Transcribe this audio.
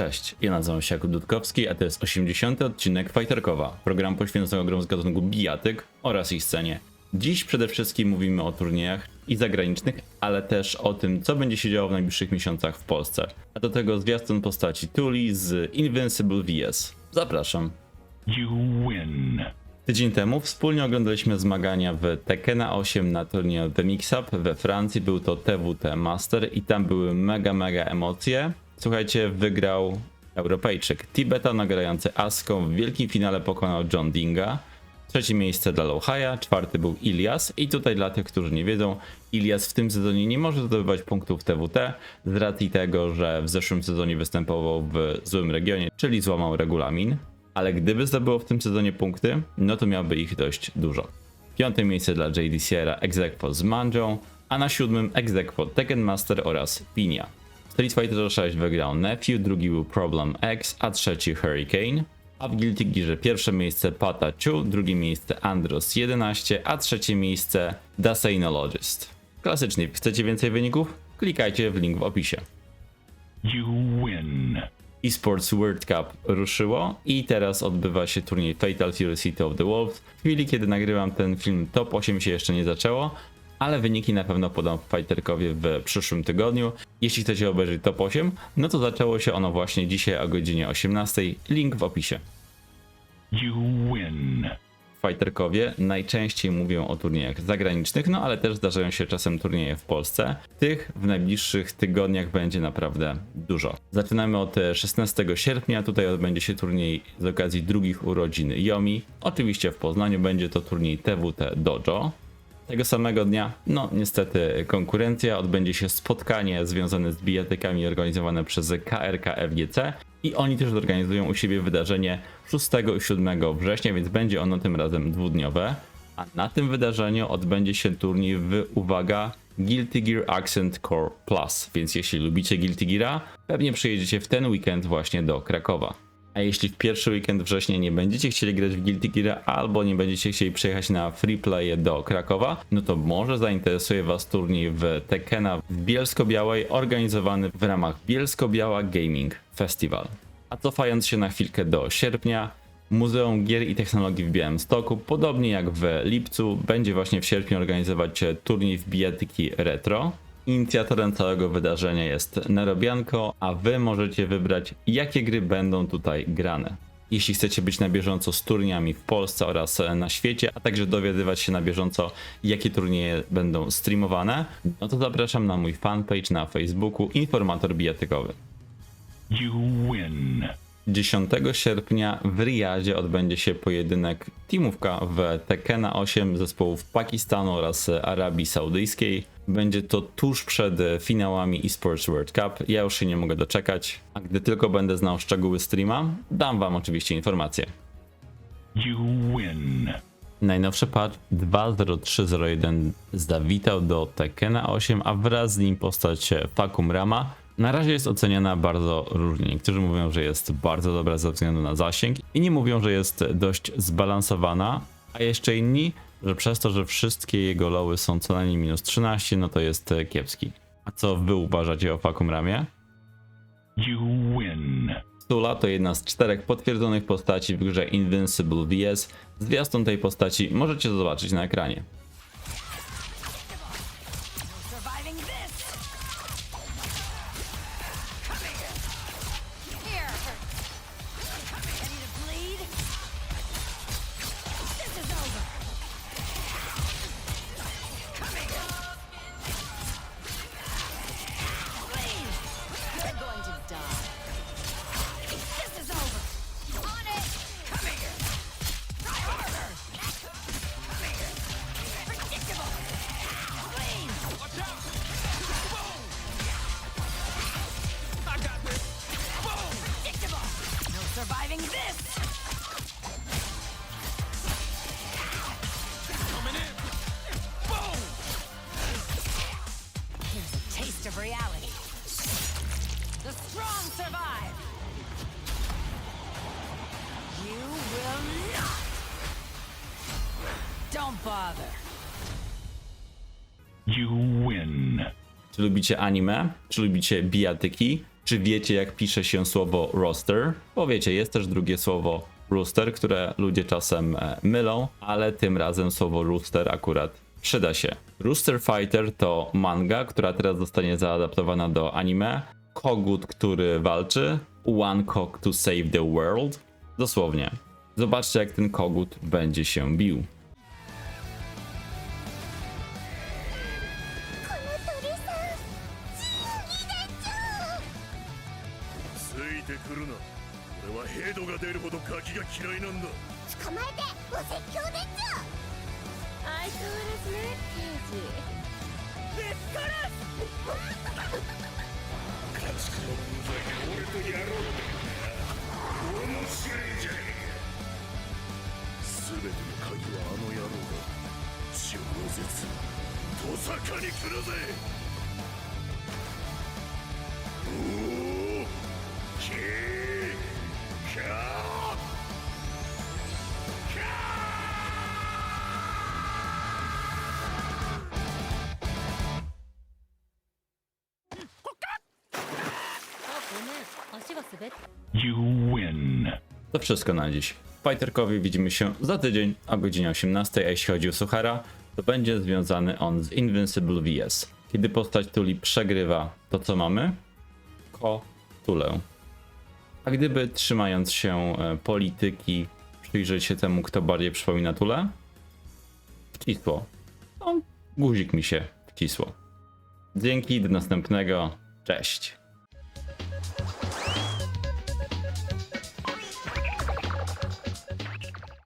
Cześć, ja nazywam się Jakub Dudkowski, a to jest 80. odcinek Fighterkowa, program poświęcony grom z gatunku bijatyk oraz ich scenie. Dziś przede wszystkim mówimy o turniejach i zagranicznych, ale też o tym, co będzie się działo w najbliższych miesiącach w Polsce. A do tego zwiastun postaci Tuli z Invincible VS. Zapraszam. You win. Tydzień temu wspólnie oglądaliśmy zmagania w Tekkena 8 na turnieju The Mix Up we Francji. Był to TWT Master i tam były mega, mega emocje. Słuchajcie, wygrał Europejczyk Tibeta nagrający Aską. W wielkim finale pokonał John Dinga. Trzecie miejsce dla Lowhaja, czwarty był Ilias i tutaj dla tych, którzy nie wiedzą, Ilias w tym sezonie nie może zdobywać punktów TWT z racji tego, że w zeszłym sezonie występował w złym regionie, czyli złamał regulamin ale gdyby zdobyło w tym sezonie punkty, no to miałby ich dość dużo. Piąte miejsce dla JD Sierra Exequo z Manją, a na siódmym Exequo Tekken Master oraz Pinia. Street Fighter 6 wygrał Nephew, drugi był Problem X, a trzeci Hurricane. A w Guilty Gearze pierwsze miejsce Pata Chu, drugie miejsce Andros 11, a trzecie miejsce Dasainologist. Klasycznie, chcecie więcej wyników? Klikajcie w link w opisie. You win. eSports World Cup ruszyło i teraz odbywa się turniej Fatal Fury City of the Wolves. W chwili, kiedy nagrywam ten film, top 8 się jeszcze nie zaczęło, ale wyniki na pewno podam w Fighterkowie w przyszłym tygodniu. Jeśli chcecie obejrzeć top 8, no to zaczęło się ono właśnie dzisiaj o godzinie 18. Link w opisie. You win. Fighterkowie najczęściej mówią o turniejach zagranicznych, no ale też zdarzają się czasem turnieje w Polsce. Tych w najbliższych tygodniach będzie naprawdę dużo. Zaczynamy od e, 16 sierpnia, tutaj odbędzie się turniej z okazji drugich urodzin Yomi. Oczywiście w Poznaniu będzie to turniej TWT Dojo. Tego samego dnia, no niestety konkurencja, odbędzie się spotkanie związane z bijatykami organizowane przez KRK FGC i oni też zorganizują u siebie wydarzenie 6 i 7 września, więc będzie ono tym razem dwudniowe. A na tym wydarzeniu odbędzie się turniej w, uwaga, Guilty Gear Accent Core Plus, więc jeśli lubicie Guilty Geara, pewnie przyjedziecie w ten weekend właśnie do Krakowa. A jeśli w pierwszy weekend września nie będziecie chcieli grać w Guilty Gear albo nie będziecie chcieli przyjechać na free play do Krakowa, no to może zainteresuje Was turniej w Tekkena w Bielsko-Białej organizowany w ramach Bielsko-Biała Gaming Festival. A cofając się na chwilkę do sierpnia, Muzeum Gier i Technologii w Białymstoku, podobnie jak w lipcu, będzie właśnie w sierpniu organizować turniej w bijatyki retro. Inicjatorem całego wydarzenia jest Nerobianko, a wy możecie wybrać, jakie gry będą tutaj grane. Jeśli chcecie być na bieżąco z turniejami w Polsce oraz na świecie, a także dowiadywać się na bieżąco, jakie turnieje będą streamowane, no to zapraszam na mój fanpage na Facebooku Informator Bijatykowy. You win. 10 sierpnia w Riyadzie odbędzie się pojedynek teamówka w Tekkena 8 zespołów Pakistanu oraz Arabii Saudyjskiej. Będzie to tuż przed finałami eSports World Cup. Ja już się nie mogę doczekać, a gdy tylko będę znał szczegóły streama, dam wam oczywiście informacje. Najnowszy patch 2.03.01 zawitał do Tekkena 8, a wraz z nim postać Fakum Rama na razie jest oceniana bardzo różnie. Niektórzy mówią, że jest bardzo dobra ze względu na zasięg, inni mówią, że jest dość zbalansowana, a jeszcze inni, że przez to, że wszystkie jego lowy są co najmniej minus 13, no to jest kiepski. A co wy uważacie o Fakum Ramie? You win. Stula to jedna z czterech potwierdzonych postaci w grze Invincible VS. Zwiastun tej postaci możecie zobaczyć na ekranie. Surviving this. Here's a taste of reality. The strong survive. You will not. Don't bother. You win. Czy lubicie anime? Czy lubicie bijatyki? Czy wiecie, jak pisze się słowo roster? Bo wiecie, jest też drugie słowo rooster, które ludzie czasem e, mylą, ale tym razem słowo rooster akurat przyda się. Rooster Fighter to manga, która teraz zostanie zaadaptowana do anime. Kogut, który walczy. One cock to save the world. Dosłownie. Zobaczcie, jak ten kogut będzie się bił. 出るほどガキが嫌いなんだ。捕まえてお説教でっちゃ相変わらずね刑事。ぶっ殺家畜の分際で俺とやろうって面白いじゃねえか。全ての鍵はあの野郎だ。超絶。トサカに来るぜ You win. To wszystko na dziś. W Fighterkowie widzimy się za tydzień o godzinie 18, a jeśli chodzi o Suchara, to będzie związany on z Invincible VS. Kiedy postać Tuli przegrywa to co mamy? Ko Tulę. A gdyby trzymając się e, polityki przyjrzeć się temu, kto bardziej przypomina Tulę? Wcisło. No, guzik mi się wcisło. Dzięki, do następnego. Cześć.